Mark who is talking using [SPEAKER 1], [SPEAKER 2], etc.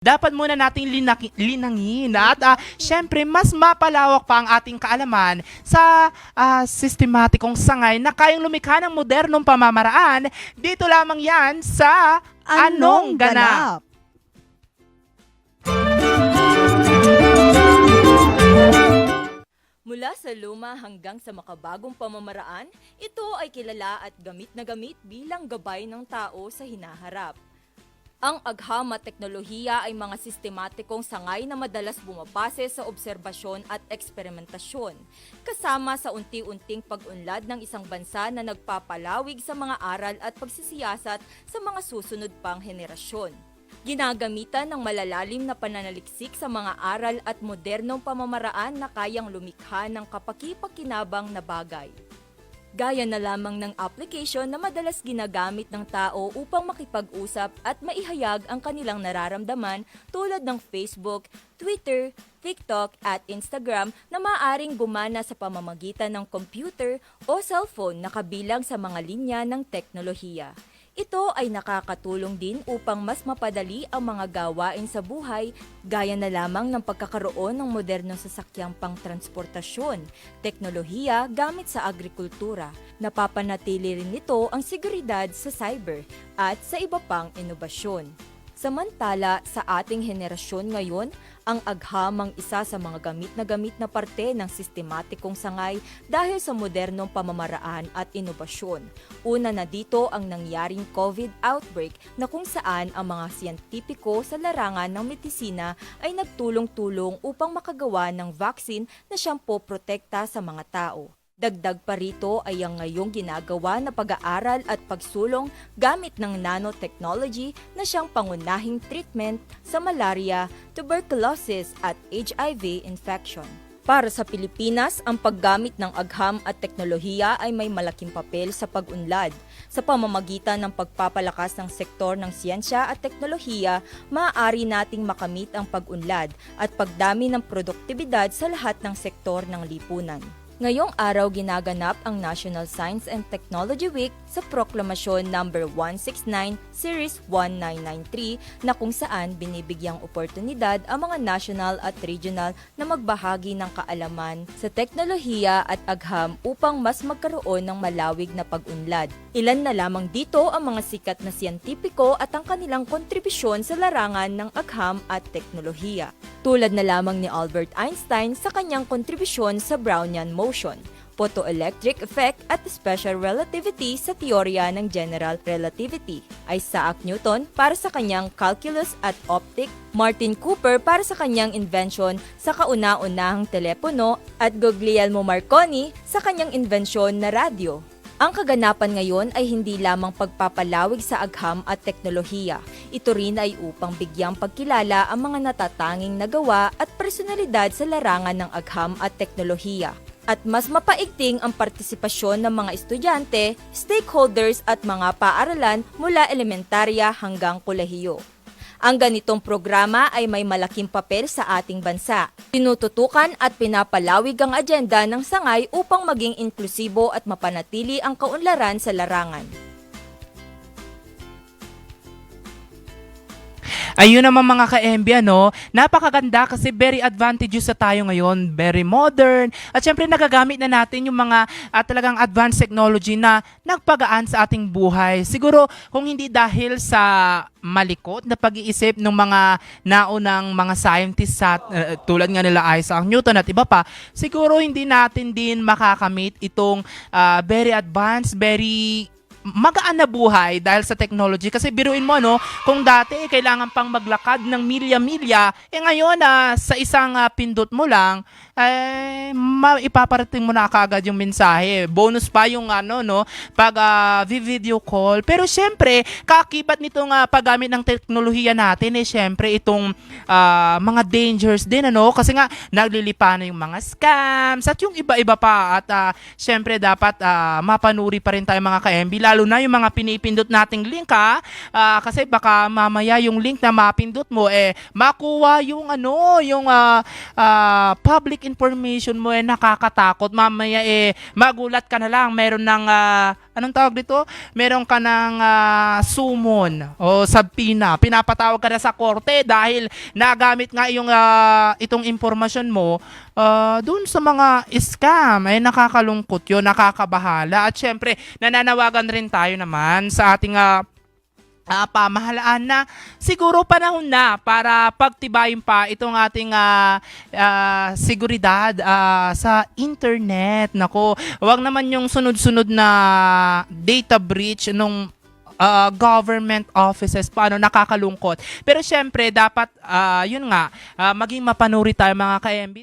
[SPEAKER 1] dapat muna nating linaki- linangin at ah, syempre mas mapalawak pa ang ating kaalaman sa ah, sistematikong sangay na kayang lumikha ng modernong pamamaraan. Dito lamang yan sa Anong Ganap?
[SPEAKER 2] Mula sa luma hanggang sa makabagong pamamaraan, ito ay kilala at gamit na gamit bilang gabay ng tao sa hinaharap. Ang agham at teknolohiya ay mga sistematikong sangay na madalas bumabase sa obserbasyon at eksperimentasyon, kasama sa unti-unting pag-unlad ng isang bansa na nagpapalawig sa mga aral at pagsisiyasat sa mga susunod pang henerasyon. Ginagamitan ng malalalim na pananaliksik sa mga aral at modernong pamamaraan na kayang lumikha ng kapaki-pakinabang na bagay. Gaya na lamang ng application na madalas ginagamit ng tao upang makipag-usap at maihayag ang kanilang nararamdaman tulad ng Facebook, Twitter, TikTok at Instagram na maaring gumana sa pamamagitan ng computer o cellphone na kabilang sa mga linya ng teknolohiya. Ito ay nakakatulong din upang mas mapadali ang mga gawain sa buhay gaya na lamang ng pagkakaroon ng modernong sasakyang pangtransportasyon, teknolohiya gamit sa agrikultura. Napapanatili rin nito ang seguridad sa cyber at sa iba pang inobasyon. Samantala, sa ating henerasyon ngayon, ang agham ang isa sa mga gamit na gamit na parte ng sistematikong sangay dahil sa modernong pamamaraan at inobasyon. Una na dito ang nangyaring COVID outbreak na kung saan ang mga siyentipiko sa larangan ng medisina ay nagtulong-tulong upang makagawa ng vaccine na siyang poprotekta sa mga tao. Dagdag pa rito ay ang ngayong ginagawa na pag-aaral at pagsulong gamit ng nanotechnology na siyang pangunahing treatment sa malaria, tuberculosis at HIV infection. Para sa Pilipinas, ang paggamit ng agham at teknolohiya ay may malaking papel sa pag-unlad. Sa pamamagitan ng pagpapalakas ng sektor ng siyensya at teknolohiya, maaari nating makamit ang pag-unlad at pagdami ng produktibidad sa lahat ng sektor ng lipunan. Ngayong araw ginaganap ang National Science and Technology Week sa Proklamasyon No. 169 Series 1993 na kung saan binibigyang oportunidad ang mga national at regional na magbahagi ng kaalaman sa teknolohiya at agham upang mas magkaroon ng malawig na pag-unlad. Ilan na lamang dito ang mga sikat na siyentipiko at ang kanilang kontribusyon sa larangan ng agham at teknolohiya. Tulad na lamang ni Albert Einstein sa kanyang kontribusyon sa Brownian motion, photoelectric effect at special relativity sa teorya ng general relativity. Isaac Newton para sa kanyang calculus at optic, Martin Cooper para sa kanyang invention sa kauna-unahang telepono at Guglielmo Marconi sa kanyang invensyon na radyo. Ang kaganapan ngayon ay hindi lamang pagpapalawig sa agham at teknolohiya. Ito rin ay upang bigyang pagkilala ang mga natatanging nagawa at personalidad sa larangan ng agham at teknolohiya. At mas mapaigting ang partisipasyon ng mga estudyante, stakeholders at mga paaralan mula elementarya hanggang kolehiyo. Ang ganitong programa ay may malaking papel sa ating bansa. Tinututukan at pinapalawig ang agenda ng sangay upang maging inklusibo at mapanatili ang kaunlaran sa larangan.
[SPEAKER 1] Ayun naman mga ka-MB, ano, napakaganda kasi very advantageous sa tayo ngayon, very modern, at syempre nagagamit na natin yung mga ah, talagang advanced technology na nagpagaan sa ating buhay. Siguro kung hindi dahil sa malikot na pag-iisip ng mga naunang mga scientists sa, eh, tulad nga nila Isaac Newton at iba pa, siguro hindi natin din makakamit itong ah, very advanced, very magaan na buhay dahil sa technology. Kasi biruin mo, no, kung dati eh, kailangan pang maglakad ng milya-milya, eh ngayon, ah, sa isang ah, pindot mo lang, eh, maipaparating mo na kagad yung mensahe. Bonus pa yung ano, no, pag ah, video call. Pero syempre, kakibat nitong ah, paggamit ng teknolohiya natin, eh, syempre, itong ah, mga dangers din, ano, kasi nga, naglilipa na yung mga scams, at yung iba-iba pa, at ah, syempre, dapat ah, mapanuri pa rin tayo mga ka-MB, lalo na yung mga pinipindot nating link ha. Ah, kasi baka mamaya yung link na mapindot mo eh makuha yung ano, yung ah, ah, public information mo eh nakakatakot. Mamaya eh magulat ka na lang meron ng ah, anong tawag dito? Meron ka ng ah, sumon o sabpina. Pinapatawag ka na sa korte dahil nagamit nga yung ah, itong impormasyon mo ah, dun sa mga scam. Ay nakakalungkot yun, nakakabahala. At syempre, nananawagan rin tayo naman sa ating ah, ah, pamahalaan na siguro panahon na para pagtibayin pa itong ating ah, ah, seguridad ah, sa internet. Nako, wag naman yung sunod-sunod na data breach nung ah, government offices paano nakakalungkot. Pero syempre dapat ah, yun nga ah, maging mapanuri tayo mga ka-MB